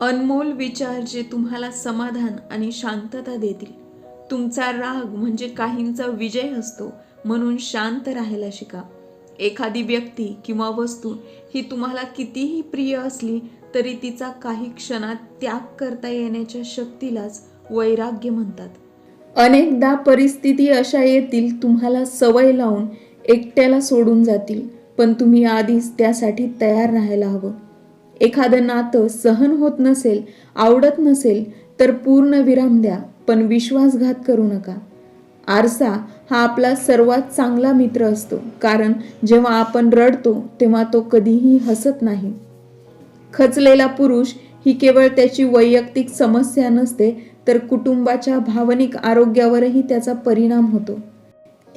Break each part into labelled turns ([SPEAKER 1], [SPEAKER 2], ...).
[SPEAKER 1] अनमोल विचार जे तुम्हाला समाधान आणि शांतता देतील. तुमचा राग म्हणजे काहींचा विजय असतो म्हणून शांत राहायला शिका. एखादी व्यक्ती किंवा वस्तू ही तुम्हाला कितीही प्रिय असली तरी तिचा काही क्षणात त्याग करता येण्याच्या शक्तीलाच वैराग्य म्हणतात. अनेकदा परिस्थिती अशा येतील तुम्हाला सवय लावून एकट्याला सोडून जातील पण तुम्ही आधीच त्यासाठी तयार राहायला हवं. एखादं नातं सहन होत नसेल आवडत नसेल तर पूर्ण विराम द्या पण विश्वासघात करू नका. आरसा हा आपला सर्वात चांगला मित्र असतो कारण जेव्हा आपण रडतो तेव्हा तो कधीही हसत नाही. खचलेला पुरुष ही केवळ त्याची वैयक्तिक समस्या नसते तर कुटुंबाच्या भावनिक आरोग्यावरही त्याचा परिणाम होतो.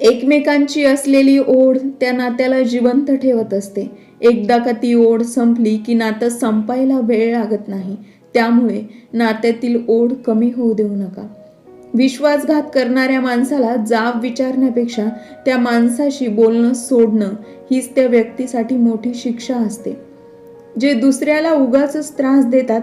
[SPEAKER 1] एकमेकांची असलेली ओढ त्या नात्याला जिवंत ठेवत असते. एकदा का ती ओढ संपली की नातं संपायला वेळ लागत नाही. त्यामुळे नात्यातील ओढ कमी होऊ देऊ नका. विश्वासघात करणाऱ्या माणसाला जाब विचारण्यापेक्षा त्या माणसाशी बोलणं सोडणं हीच त्या व्यक्तीसाठी मोठी शिक्षा असते. जे दुसऱ्याला उगाच त्रास देतात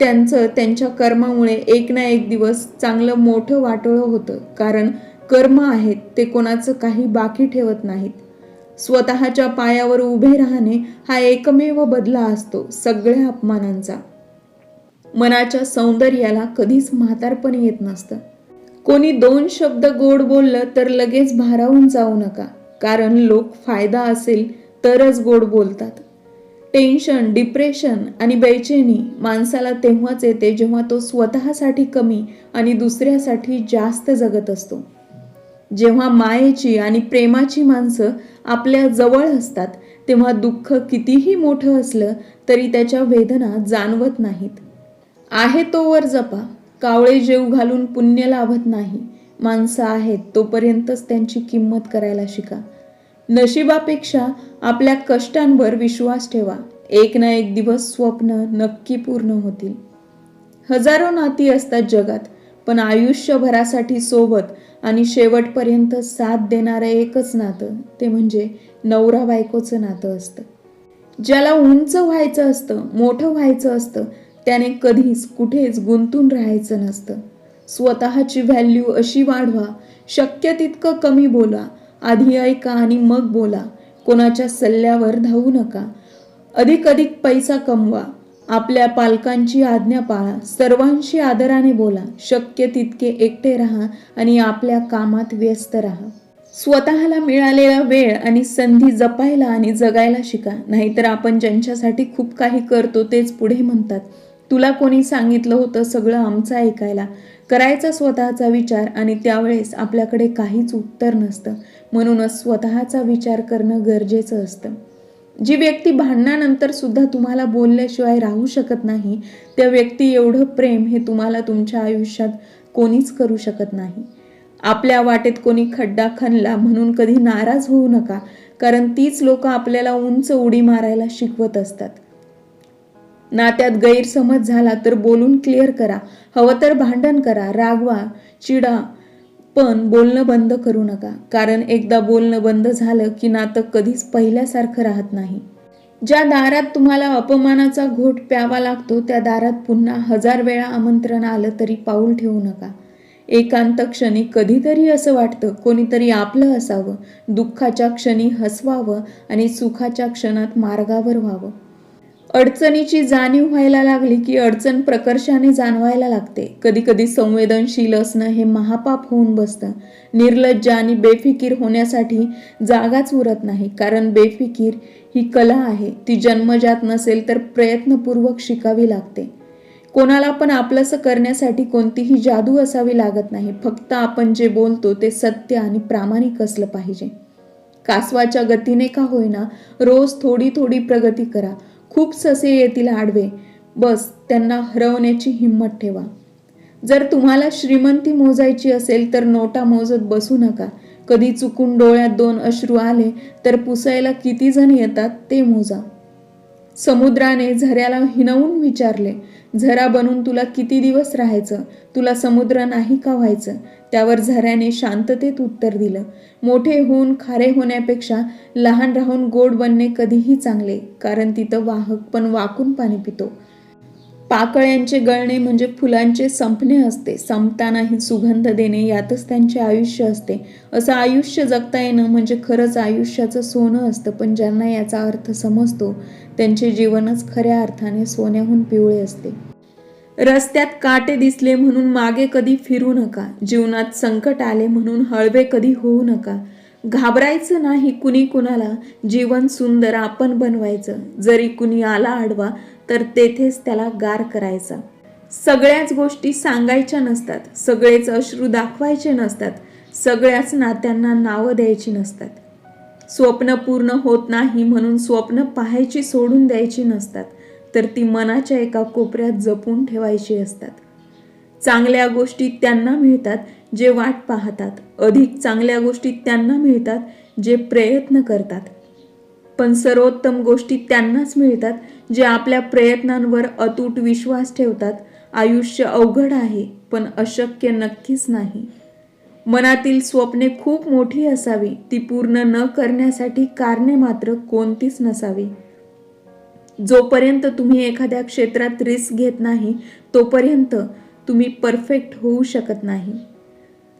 [SPEAKER 1] त्यांचं त्यांच्या कर्मामुळे एक ना एक दिवस चांगलं मोठं वाटोळं होतं. कारण कर्म आहेत ते कोणाचं काही बाकी ठेवत नाहीत. स्वतःच्या पायावर उभे राहणे हा एकमेव बदला असतो सगळ्या अपमानांचा. मनाच्या सौंदर्याला कधीच म्हातारपण येत नसतं. कोणी दोन शब्द गोड बोललं तर लगेच भारावून जाऊ नका कारण लोक फायदा असेल तरच गोड बोलतात. टेन्शन डिप्रेशन आणि बेचैनी माणसाला तेव्हाच येते जेव्हा तो स्वतःसाठी कमी आणि दुसऱ्यासाठी जास्त जगत असतो. जेव्हा मायेची आणि प्रेमाची माणसं आपल्या जवळ असतात तेव्हा दुःख कितीही मोठं असलं तरी त्याच्या वेदना जाणवत नाहीत. आहे तोवर जपा कावळे जेव घालून पुण्य लाभत नाही. माणसं आहेत तोपर्यंतच त्यांची किंमत करायला शिका. नशिबापेक्षा आपल्या कष्टांवर विश्वास ठेवा. एक ना एक दिवस स्वप्न नक्की पूर्ण होतील. हजारो नाती असतात जगात पण आयुष्यभरासाठी सोबत आणि शेवटपर्यंत साथ देणारं एकच नातं ते म्हणजे नवरा बायकोचं नातं असतं. ज्याला उंच व्हायचं असतं मोठं व्हायचं असतं त्याने कधीच कुठेच गुंतून राहायचं नसतं. स्वतःची व्हॅल्यू अशी वाढवा शक्य तितकं कमी बोला आधी ऐका आणि मग बोला कोणाच्या सल्ल्यावर धावू नका. अधिक अधिक पैसा कमवा आपल्या पालकांची आज्ञा पाळा. सर्वांशी आदराने बोला. शक्य तितके एकटे राहा आणि आपल्या कामात व्यस्त राहा. स्वतःला मिळालेला वेळ आणि संधी जपायला आणि जगायला शिका. नाहीतर आपण ज्यांच्यासाठी खूप काही करतो तेच पुढे म्हणतात. तुला कोणी सांगितलं होतं सगळं आमचं ऐकायला? करायचा स्वतःचा विचार आणि त्यावेळेस आपल्याकडे काहीच उत्तर नसतं. म्हणूनच स्वतःचा विचार करणं गरजेचं असतं. जी व्यक्ती भांडणानंतर सुद्धा तुम्हाला बोलल्याशिवाय राहू शकत नाही त्या व्यक्ती एवढं प्रेम हे तुम्हाला तुमच्या आयुष्यात कोणीच करू शकत नाही. आपल्या वाटेत कोणी खड्डा खणला म्हणून कधी नाराज होऊ नका कारण तीच लोक आपल्याला उंच उडी मारायला शिकवत असतात. नात्यात गैरसमज झाला तर बोलून क्लिअर करा हवं तर भांडण करा रागवा चिडा पण बोलणं बंद करू नका. कारण एकदा बोलणं बंद झालं की नातं कधीच पहिल्यासारखं राहत नाही. ज्या दारात तुम्हाला अपमानाचा घोट प्यावा लागतो त्या दारात पुन्हा हजार वेळा आमंत्रण आलं तरी पाऊल ठेवू नका. एकांत क्षणी कधीतरी असं वाटतं कोणीतरी आपलं असावं. दुःखाच्या क्षणी हसवावं आणि सुखाच्या क्षणात मार्गावर व्हावं. अडचणीची जाणीव व्हायला लागली की अडचण प्रकर्षाने जाणवायला लागते. कधी कधी संवेदनशील असणं हे महापाप होऊन बसतं. निर्लज्ज आणि बेफिकीर होण्यासाठी जागाच उरत नाही कारण बेफिकीर ही कला आहे. ती जन्मजात नसेल तर प्रयत्नपूर्वक शिकावी लागते. कोणाला पण आपलंसं करण्यासाठी कोणतीही जादू असावी लागत नाही. फक्त आपण जे बोलतो ते सत्य आणि प्रामाणिक असलं पाहिजे. कासवाच्या गतीने का होईना रोज थोडी थोडी प्रगती करा. खूप ससे येतील आडवे. बस त्यांना हरवण्याची हिंमत ठेवा. जर तुम्हाला श्रीमंती मोजायची असेल तर नोटा मोजत बसू नका. कधी चुकून डोळ्यात दोन अश्रू आले तर पुसायला किती जण येतात ते मोजा. समुद्राने झऱ्याला हिनवून विचारले झरा बनून तुला किती दिवस राहायचं? तुला समुद्र नाही का व्हायचं? त्यावर झऱ्याने शांततेत उत्तर दिलं मोठे होऊन खारे होण्यापेक्षा लहान राहून गोड बनणे कधीही चांगले कारण तिथं वाहक पण वाकून पाणी पितो. पाकळ्यांचे गळणे म्हणजे फुलांचे संपणे असते. संपतानाही सुगंध देणे यातच त्यांचे आयुष्य असते. असं आयुष्य जगता येणं म्हणजे खरंच आयुष्याचं सोनं असतं पण ज्यांना याचा अर्थ समजतो त्यांचे जीवनच खऱ्या अर्थाने सोन्याहून पिवळे असते. रस्त्यात काटे दिसले म्हणून मागे कधी फिरू नका. जीवनात संकट आले म्हणून हळवे कधी होऊ नका. घाबरायचं नाही कुणी कुणाला. जीवन सुंदर आपण बनवायचं. जरी कुणी आला आडवा तर तेथेच त्याला गार करायचा. सगळ्याच गोष्टी सांगायच्या नसतात. सगळेच अश्रू दाखवायचे नसतात. सगळ्याच नात्यांना नावं द्यायची नसतात. स्वप्न पूर्ण होत नाही म्हणून स्वप्न पाहायची सोडून द्यायची नसतात. तर ती मनाच्या एका कोपऱ्यात जपून ठेवायची असतात. चांगल्या गोष्टी त्यांना मिळतात जे वाट पाहतात. अधिक चांगल्या गोष्टी त्यांना मिळतात जे प्रयत्न करतात. पण सर्वोत्तम गोष्टी त्यांनाच मिळतात जे आपल्या प्रयत्नांवर अतूट विश्वास ठेवतात. आयुष्य अवघड आहे पण अशक्य नक्कीच नाही. मनातील स्वप्ने खूप मोठी असावी ती पूर्ण न करण्यासाठी कारणे मात्र कोणतीच नसावी. जोपर्यंत तुम्ही एखाद्या क्षेत्रात रिस्क घेत नाही तोपर्यंत तुम्ही परफेक्ट होऊ शकत नाही.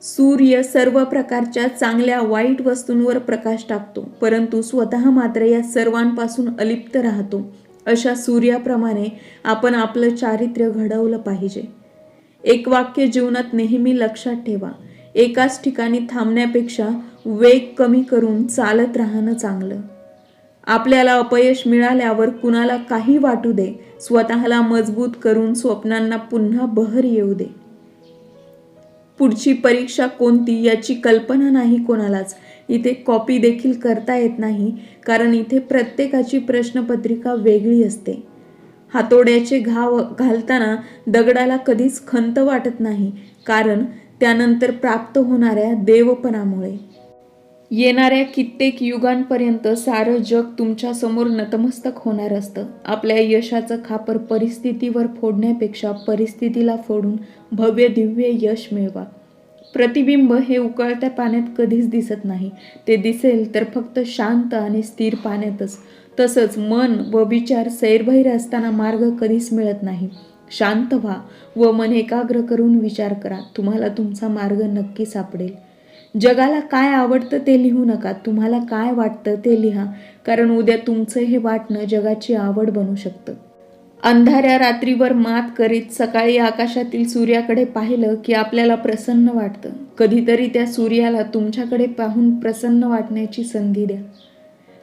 [SPEAKER 1] सूर्य सर्व प्रकारच्या चांगल्या वाईट वस्तूंवर प्रकाश टाकतो परंतु स्वतः मात्र या सर्वांपासून अलिप्त राहतो. अशा सूर्याप्रमाणे आपण आपलं चारित्र्य घडवलं पाहिजे. एक वाक्य जीवनात नेहमी लक्षात ठेवा. एकाच ठिकाणी थांबण्यापेक्षा वेग कमी करून चालत राहणं चांगलं. आपल्याला अपयश मिळाल्यावर कुणाला काही वाटू दे. स्वतःला मजबूत करून स्वप्नांना पुन्हा बहर येऊ दे. पुढची परीक्षा कोणती याची कल्पना नाही कोणालाच. इथे कॉपी देखील करता येत नाही कारण इथे प्रत्येकाची प्रश्नपत्रिका वेगळी असते. हातोड्याचे घाव घालताना दगडाला कधीच खंत वाटत नाही कारण त्यानंतर प्राप्त होणाऱ्या देवपणामुळे. येणाऱ्या कित्येक युगांपर्यंत सारं जग तुमच्यासमोर नतमस्तक होणार असतं. आपल्या यशाचं खापर परिस्थितीवर फोडण्यापेक्षा परिस्थितीला फोडून भव्य दिव्य यश मिळवा. प्रतिबिंब हे उकळत्या पाण्यात कधीच दिसत नाही. ते दिसेल तर फक्त शांत आणि स्थिर पाण्यातच. तसंच मन व विचार सैरभैर असताना मार्ग कधीच मिळत नाही. शांत व्हा व मन एकाग्र करून विचार करा. तुम्हाला तुमचा मार्ग नक्की सापडेल. जगाला काय आवडतं ते लिहू नका. तुम्हाला काय वाटतं ते लिहा. कारण उद्या तुमचं हे वाटणं जगाची आवड बनू शकतं. अंधाऱ्या रात्रीवर मात करीत सकाळी आकाशातील सूर्याकडे पाहिलं की आपल्याला प्रसन्न वाटतं. कधीतरी त्या सूर्याला तुमच्याकडे पाहून प्रसन्न वाटण्याची संधी द्या.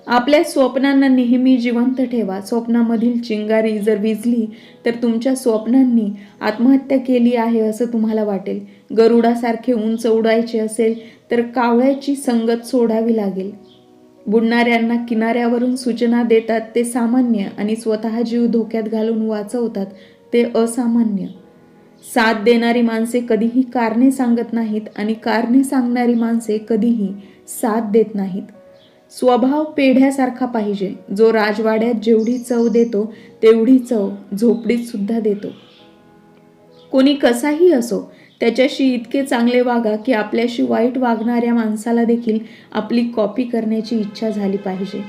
[SPEAKER 1] आपल्या स्वप्नांना नेहमी जिवंत ठेवा. स्वप्नामधील चिंगारी जर विजली तर तुमच्या स्वप्नांनी आत्महत्या केली आहे असं तुम्हाला वाटेल. गरुडासारखे उंच उडायचे असेल तर कावळ्याची संगत सोडावी लागेल. बुडणाऱ्यांना किनाऱ्यावरून सूचना देतात ते सामान्य आणि स्वतः जीव धोक्यात घालून वाचवतात ते असामान्य. साथ देणारी माणसे कधीही कारणे सांगत नाहीत आणि कारणे सांगणारी माणसे कधीही साथ देत नाहीत. स्वभाव पेढ्यासारखा पाहिजे. जो राजवाड्यात जेवढी चव देतो तेवढी चव झोपडीत सुद्धा देतो. कोणी कसाही असो त्याच्याशी इतके चांगले वागा की आपल्याशी वाईट वागणाऱ्या माणसाला देखील आपली कॉपी करण्याची इच्छा झाली पाहिजे.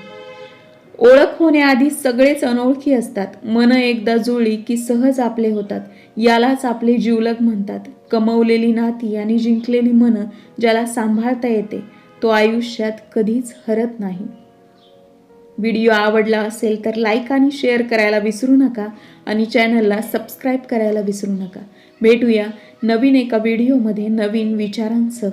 [SPEAKER 1] ओळख होण्याआधी सगळेच अनोळखी असतात. मन एकदा जुळली की सहज आपले होतात. यालाच आपले जीवलग म्हणतात. कमवलेली नाती आणि जिंकलेली मन ज्याला सांभाळता येते तो आयुष्यात कधीच हरत नाही. व्हिडिओ आवडला असेल तर लाईक आणि शेअर करायला विसरू नका आणि चॅनलला सबस्क्राईब करायला विसरू नका. भेटूया नवीन एका व्हिडिओमध्ये नवीन विचारांसह.